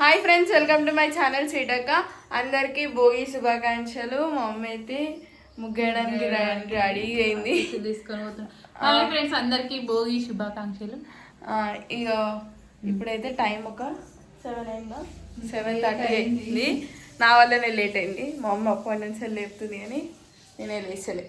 Hi friends welcome to my channel Seethakka అందరికీ భోగి శుభాకాంక్షలు. మా మమ్మీ అయితే ముగ్గేయడానికి రెడీ అయింది. తీసుకొని పోతున్నాం. హాయ్ ఫ్రెండ్స్ అందరికి భోగి శుభాకాంక్షలు. ఇక ఇప్పుడైతే టైం ఒక సెవెన్ అయిందా? సెవెన్ థర్టీ అయింది. నా వల్లనే లేట్ అయింది. మా అమ్మ అప్పటి నుంచి లేపుతుంది అని నేనే లేచలే.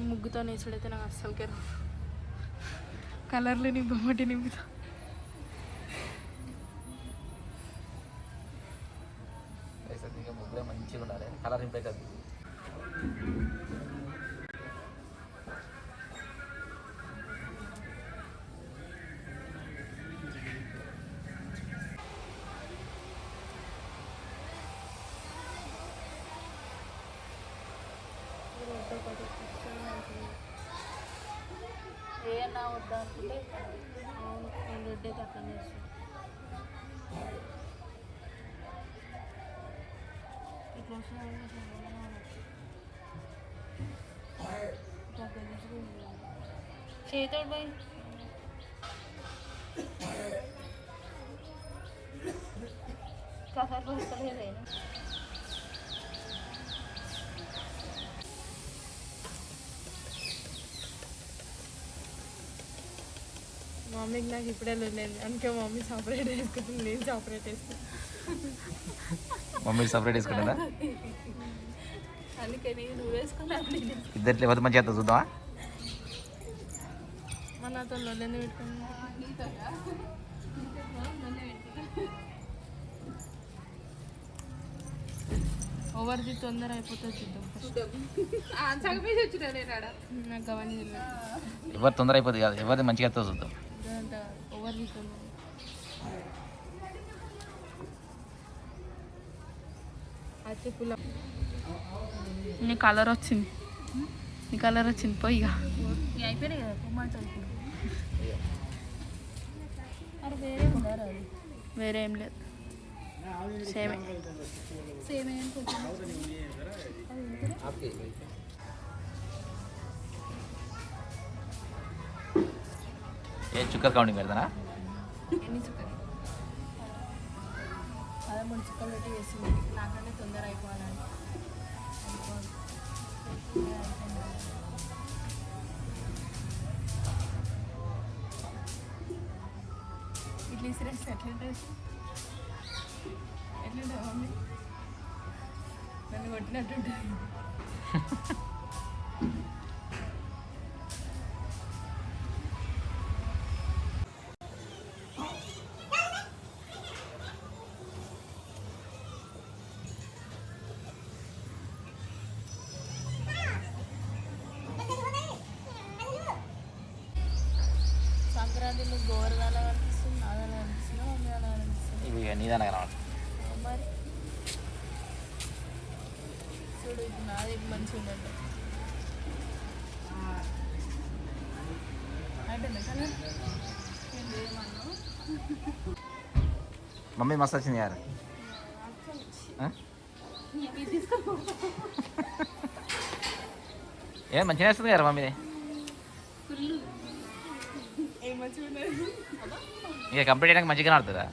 ముగ్గుతో నేసుడైతే నాకు అస్సలు కలర్లు నీ నింపుతా. ఏమన్నా వద్దా అనుకుంటే అవును నేను రెడ్ అయితే అట్లా చేస్తాను ఇట్లా చేతోడు పోయి కాసేపు వస్తలేదేనా మమ్మీకి నాకు ఇప్పుడే లేదు అందుకే మమ్మీ సపరేట్ వేసుకుంటుంది. నేను సపరేట్ వేసుకుంటాను మమ్మీ సపరేట్ వేసుకుంటుందా? అందుకే నేను నువ్వు వేసుకున్నాను ఇద్దరు లేకపోతే మంచిగా వస్తుంది చూద్దామా? మన నాతో లొల్లెందు పెట్టుకున్నా ఓవర్ది తొందర అయిపోతుంది చూద్దాం నాకు అవన్నీ ఎవరు తొందర అయిపోతుంది కాదు. ఎవరిది మంచిగా చూద్దాం. ఇదంతా ఓవర్ది తొందర అచ్చి పుల్ల నీ కలర్ వచ్చింది. నీ కలర్ వచ్చింది పోయి అయిపోయినాయి కదా టొమాటో అరే వేరే ఉండాలి అది? వేరే ఏం లేదు. సేమే సేమ్ ఏం చుక్కర్ కౌంటింగ్ పెడతానా? ఎన్ని చుక్కలు? అదే మూడు చుక్కలు పెట్టి వేసింది నాకంటే తొందర అయిపోవాలని. అయిపోవాలి. ఇడ్లీ సిరస్ ఎట్లుంటుంది ఎట్లుంటుంది మమ్మీ? నన్ను కొట్టినట్టుంటుంది సంక్రాంతిలో గోరదాల అనిపిస్తుంది నాదాల అనిపిస్తుంది మమ్మీ అలా నీదన కనవాలి మరి. చూడు ఇప్పుడు నాది మంచిగా ఉందండి మమ్మీ మస్తు వచ్చింది యారు? ఏ మంచిగా వేస్తుంది కదా మమ్మీది ఇక కంప్లీట్ అయినాక మంచిగా ఆడుతుందా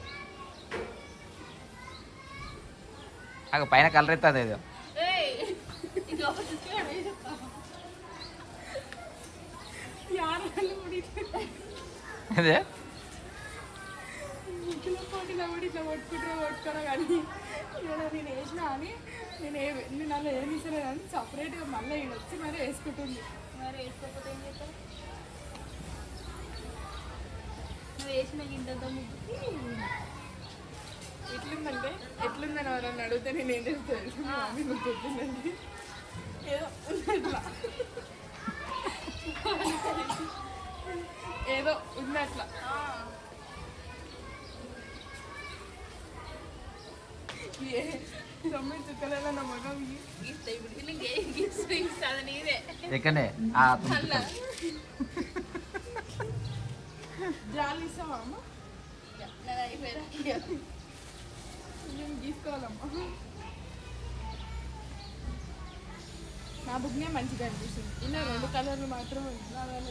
నాకు పైన కలర్ ఎత్తుంది ఏదో. అదే? నేను వేసిన అని నేను ఏ నేను అలా ఏమి ఇస్తలేదు కానీ సపరేట్గా మళ్ళీ వచ్చి మరి వేసుకుంటుంది. మరి వేసుకోకపోతే ఏం వేసిన గింతంత ముగ్గుకి ఎట్లుందంటే ఎట్లుందని ఎవరన్నా అడిగితే నేను ఏం చేస్తాను? మమ్మీ మీకు ఎట్లుందండి ఏదో ఉంది అట్లా ఏదో ఉంది అట్లా ఏ తొమ్మిది చుక్కలలో నా మగం ఇస్తా ఇప్పుడు వీళ్ళకి ఏ గిఫ్ట్స్ ఇస్తుంది నీదే ఎక్కడనే ఆ తొమ్మిది అలా చుక్కలు. జాలి ఇస్తామా అమ్మ? నా నేను గీసుకోవాలమ్మా నా బుక్నే మంచిగా అనిపిస్తుంది. ఇలా రెండు కలర్లు మాత్రమే ఉన్నాయి.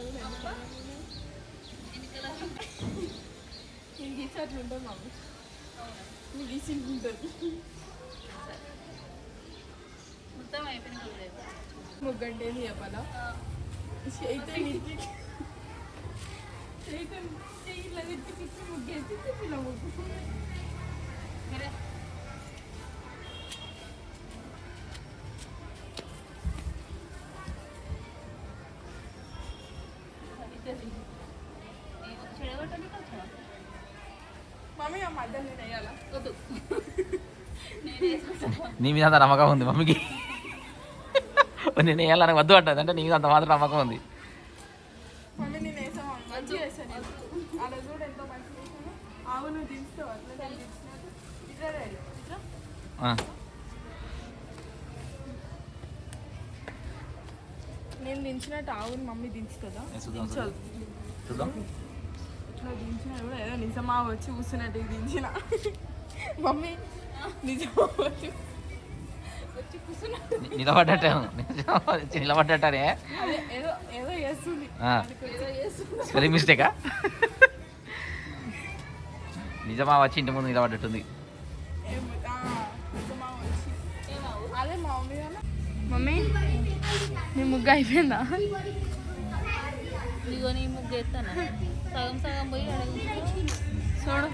నేను గీసి అట్లా ఉంటుంది మమ్మీ నేను గీసి ఉంటుంది మొత్తం అయిపోయింది. ముగ్గంటే ఏంది చెప్పాలా చైతన్య ఇట్లా పెట్టి పిచ్చి ముగ్గేసి పిల్ల వద్దు. నీ మీద అంత నమ్మకం ఉంది మమ్మీకి. నేను వేయాలని వద్దు అంటది. అంటే నీ మీద అంత మాత్రం నమ్మకం ఉంది మమ్మీ నేను వేసాను మంచిగా వేసాను అలా చూడు ఎంతో దించుతావు అట్లా నేను దించినట్టు ఇట్లా రెడీ ఇట్లా ఆ, నేను దించినట్టు ఆవుని మమ్మీ దించుతుందా? చూద్దాం ఇట్లా దించిన కూడా ఏదో నిజమా వచ్చి కూర్చున్నట్టు దించిన. మమ్మీ నిజమా వచ్చి వచ్చి కూర్చున్నా. ని- నిలబడ్డట్టే నిలబడ్డట్టనే అదే ఏదో ఏదో చేస్తుంది. ఆ. ఏదో చేస్తుంది. స్పెల్లింగ్ మిస్టేకా నిజమా వచ్చి ఇంటి ముందు నిలబడ్డట్టుంది. వచ్చి. మమ్మీ నీ ముగ్గు అయిపోయిందా? ఇదిగో నీ ముగ్గు ఎత్తాను? సగం సగం పోయి చూడు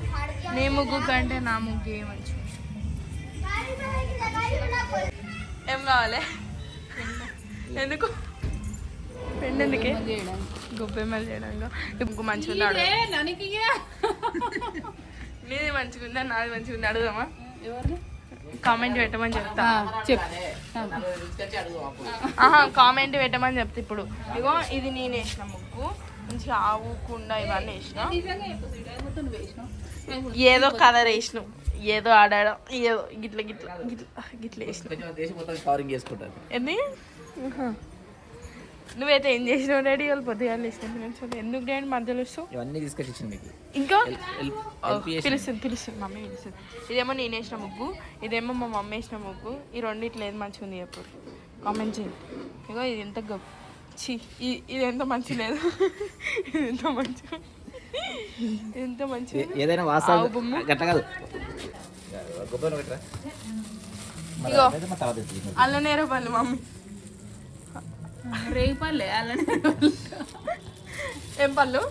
నీ ముగ్గు కంటే నా ముగ్గు ఏ మంచి ఏం కావాలి? ఎందుకు? పెండు ఎందుకే గొప్పెమ్మలు చేయడానికి. మంచిగా నీది మంచిగా ఉందా? నాది మంచిగా ఉంది? అడుగుదామా? కామెంట్ పెట్టమని చెప్తా. ఆహా కామెంట్ పెట్టమని చెప్తా ఇప్పుడు. ఇగో ఇది నేను వేసిన ముగ్గు. మంచిగా ఆవు కుండ ఇవన్నీ వేసిన. వేసినావు. ఏదో కలర్ వేసినాం ఏదో ఆడాడం ఏదో గిట్ల గిట్ల గిట్ల గిట్ల వేసినాం ఏంది. నువ్వైతే ఏం చేసినావు డాడీ? వాళ్ళు పొద్దుగా వేసినావు ఎందుకు డాడీ మధ్యలో వస్తావు? ఇవన్నీ తీసుకొచ్చి మీకు. ఇంకా? పిలుస్తుంది పిలుస్తుంది. మమ్మీ పిలుస్తుంది. ఇదేమో నేను వేసిన ముగ్గు ఇదేమో మా మమ్మీ వేసిన ముగ్గు. ఈ రెండిట్లో ఏది మంచిగా ఉంది చెప్పు. కామెంట్ చేయి. ఇగో ఇది ఎంత గొప్ప ఛీ ఇ- ఇది ఎంత మంచి లేదు. ఇది ఎంత మంచిగా ఎంత మంచిగా ఏ- ఏదైనా బొమ్మ. గట్ట కాదు. ఇగో. అల్లనేర పళ్ళు మమ్మీ. రేగి పల్లె అలానే ఏం పళ్ళు?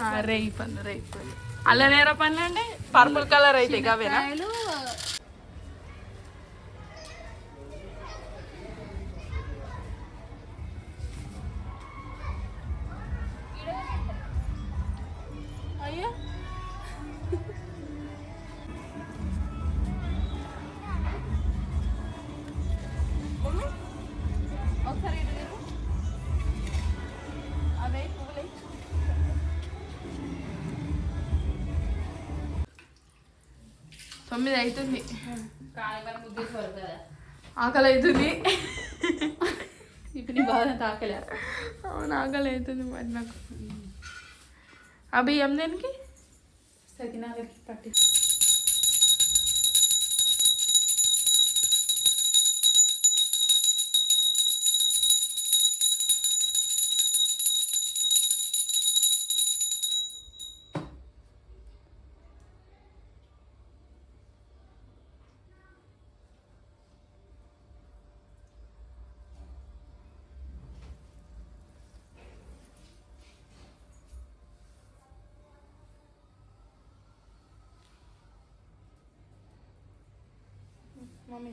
ఆ, రేగి పళ్ళు రేగి పళ్ళు. అల్లనేర పళ్ళు అంటే పర్పుల్ కలర్ అయితే అవేనా? తొమ్మిది అవుతుంది ఆకలి అవుతుంది ఇప్పుడు నీ బాధ తాకలే అవును ఆకలి అవుతుంది మరి నాకు. ఆ బియ్యం దేనికి? సకినాలకి పట్టి. మమ్మీ